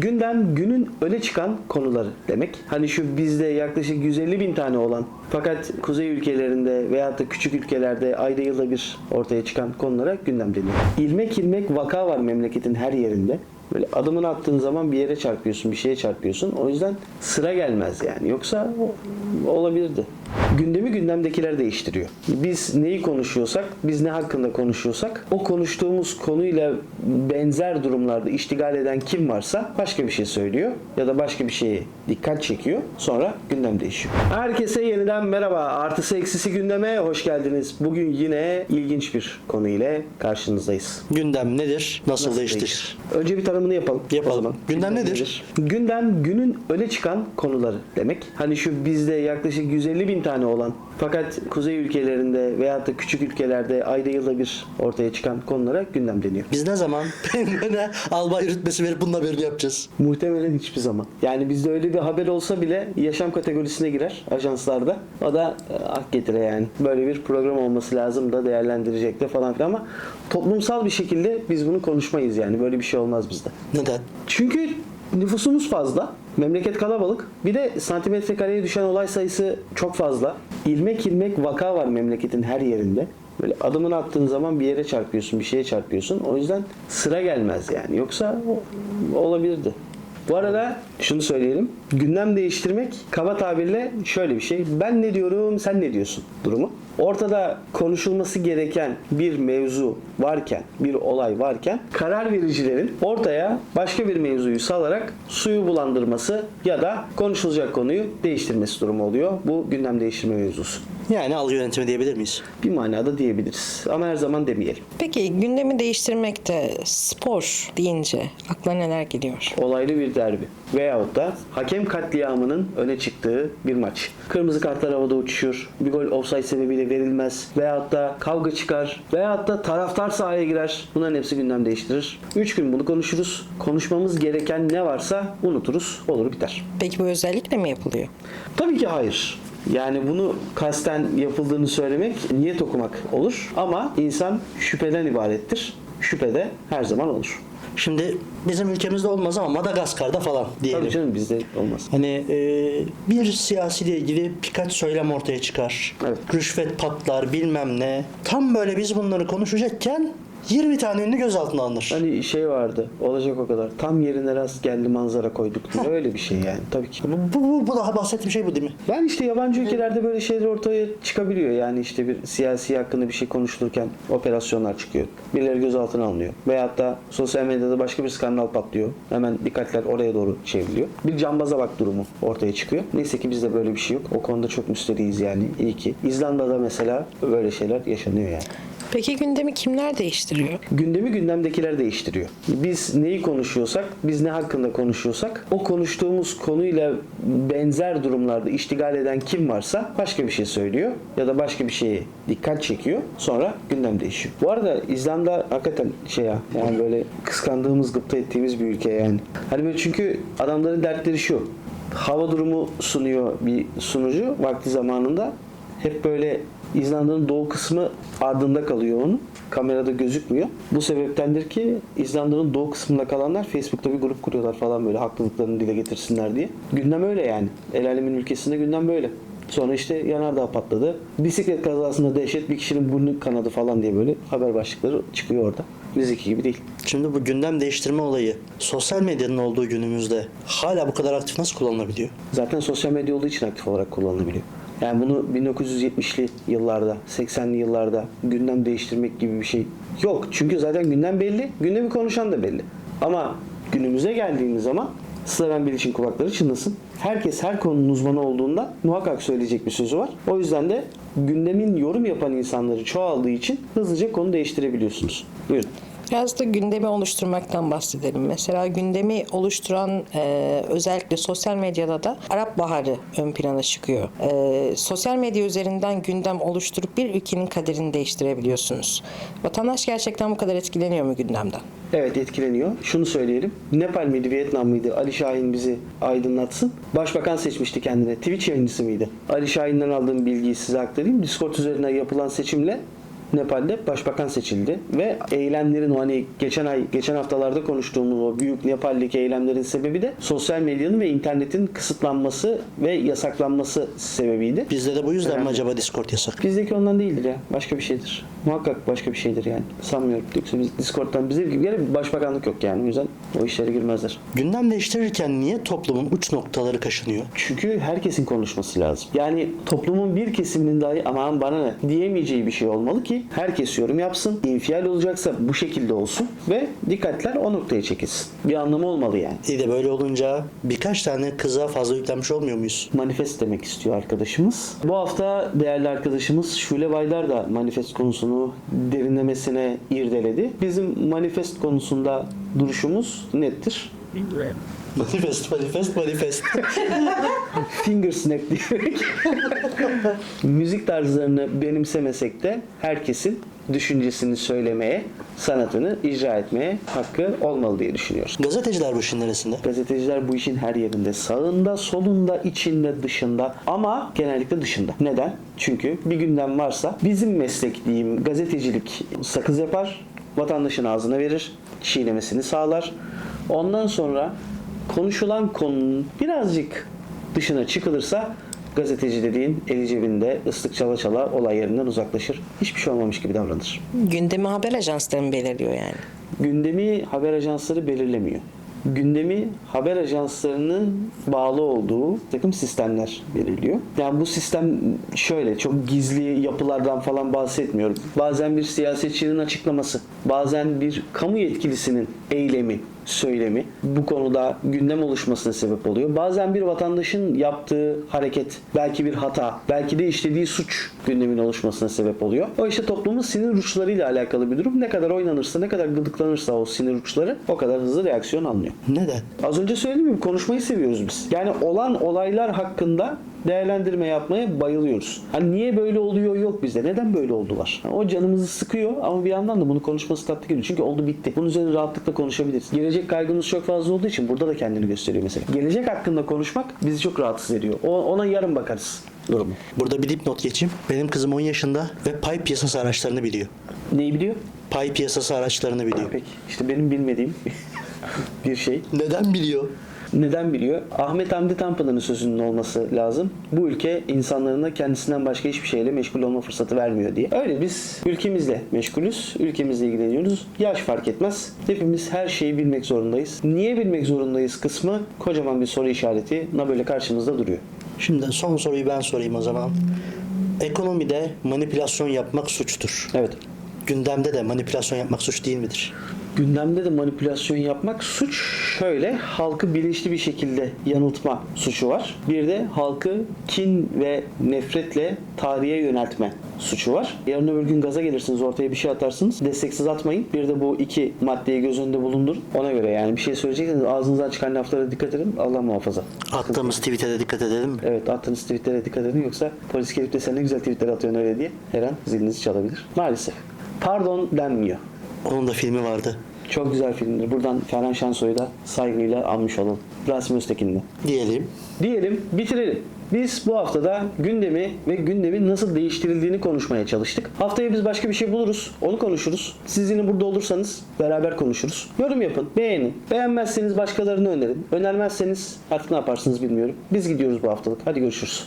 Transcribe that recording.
Gündem günün öne çıkan konuları demek. Hani şu bizde yaklaşık 150 bin tane olan fakat kuzey ülkelerinde veyahut da küçük ülkelerde ayda yılda bir ortaya çıkan konulara gündem deniyor. İlmek ilmek vaka var memleketin her yerinde. Böyle adımını attığın zaman bir yere çarpıyorsun, bir şeye çarpıyorsun. O yüzden sıra gelmez yani. Yoksa olabilirdi. Gündemi gündemdekiler değiştiriyor. Biz neyi konuşuyorsak, biz ne hakkında konuşuyorsak o konuştuğumuz konuyla benzer durumlarda iştigal eden kim varsa başka bir şey söylüyor ya da başka bir şeye dikkat çekiyor. Sonra gündem değişiyor. Herkese yeniden merhaba. Artısı eksisi gündeme hoş geldiniz. Bugün yine ilginç bir konu ile karşınızdayız. Gündem nedir? Nasıl, Nasıl değiştir? değişir? Önce bir tanımını yapalım. Yapalım. Zaman. Gündem nedir? Gündem günün öne çıkan konuları demek. Hani şu bizde yaklaşık 150 bin tane olan fakat kuzey ülkelerinde veyahut da küçük ülkelerde ayda yılda bir ortaya çıkan konulara gündem deniyor. Biz ne zaman penguene albay rütbesi verip bunun haberini yapacağız? Muhtemelen hiçbir zaman. Yani bizde öyle bir haber olsa bile yaşam kategorisine girer ajanslarda. O da e, hak getire yani. Böyle bir program olması lazım da değerlendirecek de falan filan ama toplumsal bir şekilde biz bunu konuşmayız yani. Böyle bir şey olmaz bizde. Neden? Çünkü nüfusumuz fazla. Memleket kalabalık. Bir de santimetre kareye düşen olay sayısı çok fazla. İlmek ilmek vaka var memleketin her yerinde. Böyle adımını attığın zaman bir yere çarpıyorsun, bir şeye çarpıyorsun. O yüzden sıra gelmez yani. Yoksa olabilirdi. Bu arada şunu söyleyelim. Gündem değiştirmek kaba tabirle şöyle bir şey. Ben ne diyorum, sen ne diyorsun durumu. Ortada konuşulması gereken bir mevzu varken, bir olay varken karar vericilerin ortaya başka bir mevzuyu salarak suyu bulandırması ya da konuşulacak konuyu değiştirmesi durumu oluyor. Bu gündem değiştirme mevzusu. Yani algı yönetimi diyebilir miyiz? Bir manada diyebiliriz ama her zaman demeyelim. Peki gündemi değiştirmekte spor deyince aklına neler geliyor? olaylı bir derbi veyahut da hakem katliamının öne çıktığı bir maç. Kırmızı kartlar havada uçuşur, bir gol offside sebebiyle verilmez veyahut da kavga çıkar veyahut da taraftar sahaya girer. Bunların hepsi gündem değiştirir. 3 gün bunu konuşuruz. Konuşmamız gereken ne varsa unuturuz. Olur biter. Peki bu özellikle mi yapılıyor? Tabii ki hayır. Yani bunu kasten yapıldığını söylemek niyet okumak olur ama insan şüpheden ibarettir. Şüphede her zaman olur. Şimdi bizim ülkemizde olmaz ama Madagaskar'da falan diyelim. Tabii canım bizde olmaz. Hani e, bir siyasiyle ilgili birkaç söylem ortaya çıkar. Evet. Rüşvet patlar bilmem ne. Tam böyle biz bunları konuşacakken 20 tane ünlü gözaltına alınır. Hani şey vardı olacak o kadar tam yerine rast geldi manzara koyduk diye öyle bir şey yani tabii ki. Bu, bu, bu daha bahsettiğim şey bu değil mi? Ben işte yabancı ülkelerde böyle şeyler ortaya çıkabiliyor yani işte bir siyasi hakkında bir şey konuşulurken operasyonlar çıkıyor. Birileri gözaltına alınıyor. Veyahut da sosyal medyada başka bir skandal patlıyor. Hemen dikkatler oraya doğru çevriliyor. Bir cambaza bak durumu ortaya çıkıyor. Neyse ki bizde böyle bir şey yok. O konuda çok müsteriyiz yani. İyi ki. İzlanda'da mesela böyle şeyler yaşanıyor yani. Peki gündemi kimler değiştiriyor? Gündemi gündemdekiler değiştiriyor. Biz neyi konuşuyorsak, biz ne hakkında konuşuyorsak o konuştuğumuz konuyla benzer durumlarda iştigal eden kim varsa başka bir şey söylüyor ya da başka bir şeye dikkat çekiyor. Sonra gündem değişiyor. Bu arada İzlanda hakikaten şey ya yani böyle kıskandığımız, gıpta ettiğimiz bir ülke yani. Hani böyle çünkü adamların dertleri şu. Hava durumu sunuyor bir sunucu vakti zamanında. Hep böyle İzlanda'nın doğu kısmı ardında kalıyor onun. Kamerada gözükmüyor. Bu sebeptendir ki İzlanda'nın doğu kısmında kalanlar Facebook'ta bir grup kuruyorlar falan böyle haklılıklarını dile getirsinler diye. Gündem öyle yani. El alemin ülkesinde gündem böyle. Sonra işte yanardağ patladı. Bisiklet kazasında dehşet bir kişinin burnu kanadı falan diye böyle haber başlıkları çıkıyor orada. Bizdeki gibi değil. Şimdi bu gündem değiştirme olayı sosyal medyanın olduğu günümüzde hala bu kadar aktif nasıl kullanılabiliyor? Zaten sosyal medya olduğu için aktif olarak kullanılabiliyor. Yani bunu 1970'li yıllarda, 80'li yıllarda gündem değiştirmek gibi bir şey yok. Çünkü zaten gündem belli, gündemi konuşan da belli. Ama günümüze geldiğimiz zaman Slaven Bilic'in kulakları çınlasın. Herkes her konunun uzmanı olduğunda muhakkak söyleyecek bir sözü var. O yüzden de gündemin yorum yapan insanları çoğaldığı için hızlıca konu değiştirebiliyorsunuz. Buyurun. Biraz da gündemi oluşturmaktan bahsedelim. Mesela gündemi oluşturan e, özellikle sosyal medyada da Arap Baharı ön plana çıkıyor. E, sosyal medya üzerinden gündem oluşturup bir ülkenin kaderini değiştirebiliyorsunuz. Vatandaş gerçekten bu kadar etkileniyor mu gündemden? Evet etkileniyor. Şunu söyleyelim. Nepal miydi, Vietnam mıydı? Ali Şahin bizi aydınlatsın. Başbakan seçmişti kendine. Twitch yayıncısı mıydı? Ali Şahin'den aldığım bilgiyi size aktarayım. Discord üzerinden yapılan seçimle Nepal'de başbakan seçildi ve eylemlerin o hani geçen ay geçen haftalarda konuştuğumuz o büyük Nepal'deki eylemlerin sebebi de sosyal medyanın ve internetin kısıtlanması ve yasaklanması sebebiydi. Bizde de bu yüzden mi Önemli. acaba Discord yasak? Bizdeki ondan değildir ya. Başka bir şeydir. Muhakkak başka bir şeydir yani. Sanmıyorum. Yoksa biz Discord'dan bizim gibi bir başbakanlık yok yani. O yüzden o işlere girmezler. Gündem değiştirirken niye toplumun uç noktaları kaşınıyor? Çünkü herkesin konuşması lazım. Yani toplumun bir kesiminin dahi aman bana ne diyemeyeceği bir şey olmalı ki herkes yorum yapsın. İnfial olacaksa bu şekilde olsun ve dikkatler o noktaya çekilsin. Bir anlamı olmalı yani. İyi de böyle olunca birkaç tane kıza fazla yüklenmiş olmuyor muyuz? manifest demek istiyor arkadaşımız. Bu hafta değerli arkadaşımız Şule Baydar da manifest konusunu derinlemesine irdeledi. Bizim manifest konusunda duruşumuz nettir. Manifest, manifest, manifest. Finger snap diyerek müzik tarzlarını benimsemesek de herkesin düşüncesini söylemeye, sanatını icra etmeye hakkı olmalı diye düşünüyoruz. Gazeteciler bu işin neresinde? Gazeteciler bu işin her yerinde. Sağında, solunda, içinde, dışında ama genellikle dışında. Neden? Çünkü bir gündem varsa bizim meslek diyeyim gazetecilik sakız yapar, vatandaşın ağzına verir, çiğnemesini sağlar. Ondan sonra konuşulan konunun birazcık dışına çıkılırsa gazeteci dediğin eli cebinde ıslık çala çala olay yerinden uzaklaşır. Hiçbir şey olmamış gibi davranır. Gündemi haber ajansları mı belirliyor yani? gündemi haber ajansları belirlemiyor. Gündemi haber ajanslarının bağlı olduğu takım sistemler belirliyor. Yani bu sistem şöyle çok gizli yapılardan falan bahsetmiyorum. Bazen bir siyasetçinin açıklaması, bazen bir kamu yetkilisinin eylemi, söylemi bu konuda gündem oluşmasına sebep oluyor. Bazen bir vatandaşın yaptığı hareket, belki bir hata, belki de işlediği suç gündemin oluşmasına sebep oluyor. O işte toplumun sinir uçlarıyla alakalı bir durum. Ne kadar oynanırsa, ne kadar gıdıklanırsa o sinir uçları o kadar hızlı reaksiyon alınıyor. Neden? Az önce söylediğim gibi konuşmayı seviyoruz biz. Yani olan olaylar hakkında değerlendirme yapmaya bayılıyoruz. Hani niye böyle oluyor yok bizde. Neden böyle oldu var. Yani o canımızı sıkıyor ama bir yandan da bunu konuşması tatlı geliyor. Çünkü oldu bitti. Bunun üzerine rahatlıkla konuşabiliriz. Gelecek kaygımız çok fazla olduğu için burada da kendini gösteriyor mesela. Gelecek hakkında konuşmak bizi çok rahatsız ediyor. O- Ona yarın bakarız durumu. Burada bir dipnot geçeyim. Benim kızım 10 yaşında ve pay piyasası araçlarını biliyor. Neyi biliyor? Pay piyasası araçlarını biliyor. Peki işte benim bilmediğim bir şey. Neden biliyor? Neden biliyor? Ahmet Hamdi Tanpınar'ın sözünün olması lazım. Bu ülke insanlarına kendisinden başka hiçbir şeyle meşgul olma fırsatı vermiyor diye. Öyle biz ülkemizle meşgulüz. Ülkemizle ilgileniyoruz. Yaş fark etmez. Hepimiz her şeyi bilmek zorundayız. Niye bilmek zorundayız kısmı kocaman bir soru işareti. Na böyle karşımızda duruyor. Şimdi son soruyu ben sorayım o zaman. Ekonomide manipülasyon yapmak suçtur. Evet. Gündemde de manipülasyon yapmak suç değil midir? Gündemde de manipülasyon yapmak suç şöyle halkı bilinçli bir şekilde yanıltma suçu var. Bir de halkı kin ve nefretle tarihe yöneltme suçu var. Yarın öbür gün gaza gelirsiniz ortaya bir şey atarsınız. Desteksiz atmayın. Bir de bu iki maddeyi göz önünde bulundurun. Ona göre yani bir şey söyleyecekseniz ağzınızdan çıkan laflara dikkat edin. Allah muhafaza. Attığımız tweet'e de dikkat edelim mi? Evet attığınız tweetlere dikkat edin yoksa polis gelip de sen ne güzel tweetler atıyorsun öyle diye her an zilinizi çalabilir. Maalesef. Pardon denmiyor. Onun da filmi vardı. Çok güzel filmdir. Buradan Ferhan Şensoy'u da saygıyla almış olalım. Rasim Öztekin'le. Diyelim. Diyelim bitirelim. Biz bu haftada gündemi ve gündemin nasıl değiştirildiğini konuşmaya çalıştık. Haftaya biz başka bir şey buluruz. Onu konuşuruz. Siz yine burada olursanız beraber konuşuruz. Yorum yapın, beğenin. Beğenmezseniz başkalarını önerin. Önermezseniz artık ne yaparsınız bilmiyorum. Biz gidiyoruz bu haftalık. Hadi görüşürüz.